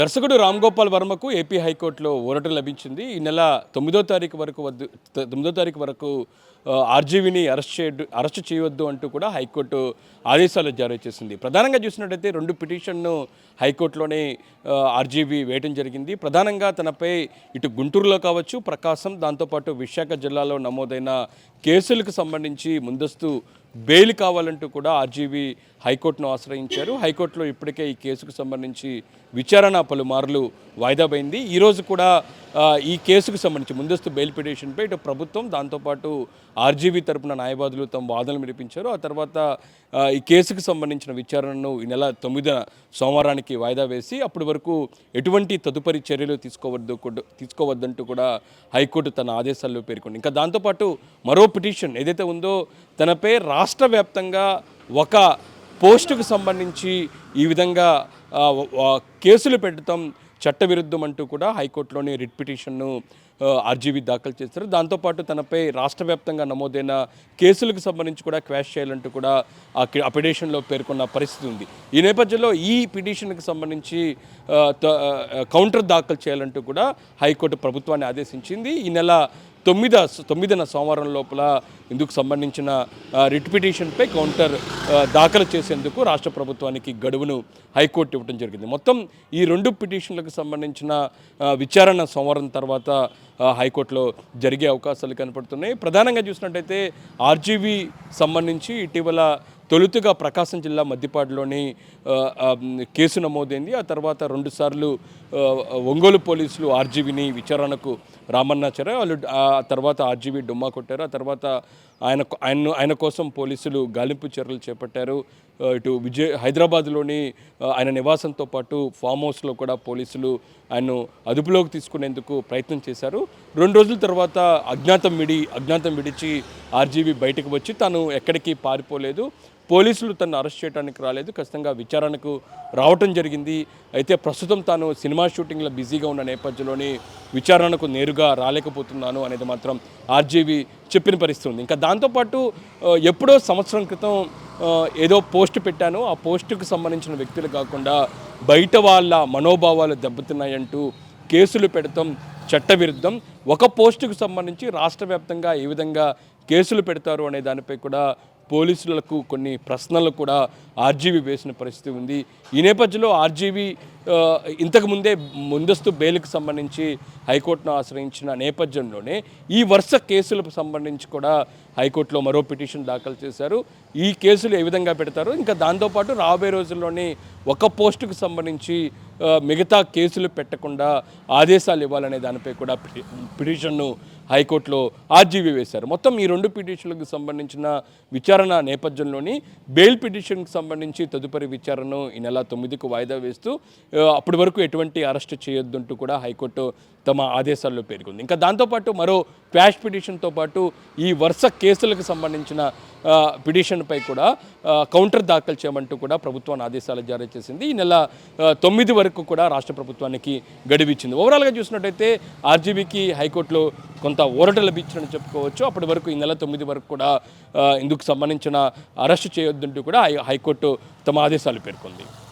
దర్శకుడు రామ్ గోపాల్ వర్మకు ఏపీ హైకోర్టులో ఊరట లభించింది. ఈ నెల తొమ్మిదో తారీఖు వరకు వద్దు తొమ్మిదో తారీఖు వరకు ఆర్జీవిని ఆర్జీవీని అరెస్ట్ చేయడు అరెస్ట్ చేయవద్దు అంటూ కూడా హైకోర్టు ఆదేశాలు జారీ చేసింది. ప్రధానంగా చూసినట్టయితే రెండు పిటిషన్ను హైకోర్టులోనే ఆర్జీవి ఆర్జీవీ వేయటం జరిగింది. ప్రధానంగా తనపై ఇటు గుంటూరులో కావచ్చు ప్రకాశం దాంతోపాటు విశాఖ జిల్లాలో నమోదైన కేసులకు సంబంధించి ముందస్తు బెయిల్ కావాలంటూ కూడా ఆర్జీవీ హైకోర్టును ఆశ్రయించారు. హైకోర్టులో ఇప్పటికే ఈ కేసుకు సంబంధించి విచారణ పలుమార్లు వాయిదా పోయింది ఈరోజు కూడా ఈ కేసుకు సంబంధించి ముందస్తు బెయిల్ పిటిషన్పై ఇటు ప్రభుత్వం దాంతోపాటు ఆర్జీవీ తరపున న్యాయవాదులు తమ వాదనలు వినిపించారు. ఆ తర్వాత ఈ కేసుకు సంబంధించిన విచారణను ఈ నెల తొమ్మిదిన సోమవారానికి వాయిదా వేసి అప్పటి వరకు ఎటువంటి తదుపరి చర్యలు తీసుకోవద్దు తీసుకోవద్దంటూ కూడా హైకోర్టు తన ఆదేశాల్లో పేర్కొంది. ఇంకా దాంతోపాటు మరో పిటిషన్ ఏదైతే ఉందో తనపై రా రాష్ట్ర వ్యాప్తంగా ఒక పోస్టుకు సంబంధించి ఈ విధంగా కేసులు పెట్టడం చట్టవిరుద్ధం అంటూ కూడా హైకోర్టులోని రిట్ పిటిషన్ను ఆర్జీబీ దాఖలు చేస్తారు దాంతోపాటు తనపై రాష్ట్ర వ్యాప్తంగా నమోదైన కేసులకు సంబంధించి కూడా క్వాష్ చేయాలంటూ కూడా ఆ కి- పిటిషన్లో పేర్కొన్న పరిస్థితి ఉంది. ఈ నేపథ్యంలో ఈ పిటిషన్కి సంబంధించి కౌంటర్ దాఖలు చేయాలంటూ కూడా హైకోర్టు ప్రభుత్వాన్ని ఆదేశించింది. ఈ నెల తొమ్మిద తొమ్మిదిన సోమవారం లోపల ఇందుకు సంబంధించిన రిట్ పిటిషన్పై కౌంటర్ దాఖలు చేసేందుకు రాష్ట్ర ప్రభుత్వానికి గడువును హైకోర్టు ఇవ్వడం జరిగింది. మొత్తం ఈ రెండు పిటిషన్లకు సంబంధించిన విచారణ సోమవారం తర్వాత హైకోర్టులో జరిగే అవకాశాలు కనపడుతున్నాయి. ప్రధానంగా చూసినట్టయితే ఆర్జీవీ సంబంధించి ఇటీవల తొలుతుగా ప్రకాశం జిల్లా మద్దిపాడులోని కేసు నమోదైంది. ఆ తర్వాత రెండుసార్లు ఒంగోలు పోలీసులు ఆర్జీవిని విచారణకు రామన్నాచారు వాళ్ళు ఆ తర్వాత ఆర్జీవి డుమ్మా కొట్టారు. ఆ తర్వాత ఆయన ఆయన ఆయన కోసం పోలీసులు గాలింపు చర్యలు చేపట్టారు. ఇటు విజయ్ హైదరాబాద్లోని ఆయన నివాసంతో పాటు ఫామ్ హౌస్లో కూడా పోలీసులు ఆయన్ను అదుపులోకి తీసుకునేందుకు ప్రయత్నం చేశారు. రెండు రోజుల తర్వాత అజ్ఞాతం విడి అజ్ఞాతం విడిచి ఆర్జీవి బయటకు వచ్చి తాను ఎక్కడికి పారిపోలేదు. పోలీసులు తను అరెస్ట్ చేయడానికి రాలేదు. ఖచ్చితంగా విచారణకు రావటం జరిగింది. అయితే ప్రస్తుతం తాను సినిమా షూటింగ్లో బిజీగా ఉన్న నేపథ్యంలోని విచారణకు నేరుగా రాలేకపోతున్నాను అనేది మాత్రం ఆర్జీవి చెప్పిన పరిస్థితి ఉంది. ఇంకా దాంతోపాటు ఎప్పుడో సంవత్సరం క్రితం ఏదో పోస్ట్ పెట్టాను. ఆ పోస్టుకు సంబంధించిన వ్యక్తులు కాకుండా బయట వాళ్ళ మనోభావాలు దెబ్బతిన్నాయంటూ కేసులు పెడతాం చట్టవిరుద్ధం ఒక పోస్టుకు సంబంధించి రాష్ట్ర వ్యాప్తంగా ఏ విధంగా కేసులు పెడతారు అనే దానిపై కూడా పోలీసులకు కొన్ని ప్రశ్నలు కూడా ఆర్జీవీ వేసిన పరిస్థితి ఉంది. ఈ నేపథ్యంలో ఆర్జీవీ ఇంతకుముందే ముందస్తు బెయిల్కి సంబంధించి హైకోర్టును ఆశ్రయించిన నేపథ్యంలోనే ఈ వరుస కేసులకు సంబంధించి కూడా హైకోర్టులో మరో పిటిషన్ దాఖలు చేశారు. ఈ కేసులు ఏ విధంగా పెడతారు? ఇంకా దాంతోపాటు రాబోయే రోజుల్లోనే ఒక పోస్టుకు సంబంధించి మిగతా కేసులు పెట్టకుండా ఆదేశాలు ఇవ్వాలనే దానిపై కూడా పిటిషన్ను హైకోర్టులో ఆర్జీవీ వేశారు. మొత్తం ఈ రెండు పిటిషన్లకు సంబంధించిన విచారణ నేపథ్యంలోని బెయిల్ పిటిషన్కి సంబంధించి తదుపరి విచారణను ఈ నెల తొమ్మిదికి వాయిదా వేస్తూ అప్పటి వరకు ఎటువంటి అరెస్ట్ చేయొద్దంటూ కూడా హైకోర్టు తమ ఆదేశాల్లో పేర్కొంది. ఇంకా దాంతోపాటు మరో క్వాష్ పిటిషన్తో పాటు ఈ వరుస కేసులకు సంబంధించిన పిటిషన్పై కూడా కౌంటర్ దాఖలు చేయమంటూ కూడా ప్రభుత్వాన్ని ఆదేశాలు జారీ చేసింది. ఈ నెల తొమ్మిది వరకు కూడా రాష్ట్ర ప్రభుత్వానికి గడువిచ్చింది. ఓవరాల్గా చూసినట్టయితే ఆర్జీబీకి హైకోర్టులో కొంత ఊరట లభించిందని చెప్పుకోవచ్చు. అప్పటి వరకు ఈ నెల తొమ్మిది వరకు కూడా ఇందుకు సంబంధించిన అరెస్ట్ చేయొద్దంటూ కూడా హైకోర్టు తమ ఆదేశాలు పేర్కొంది.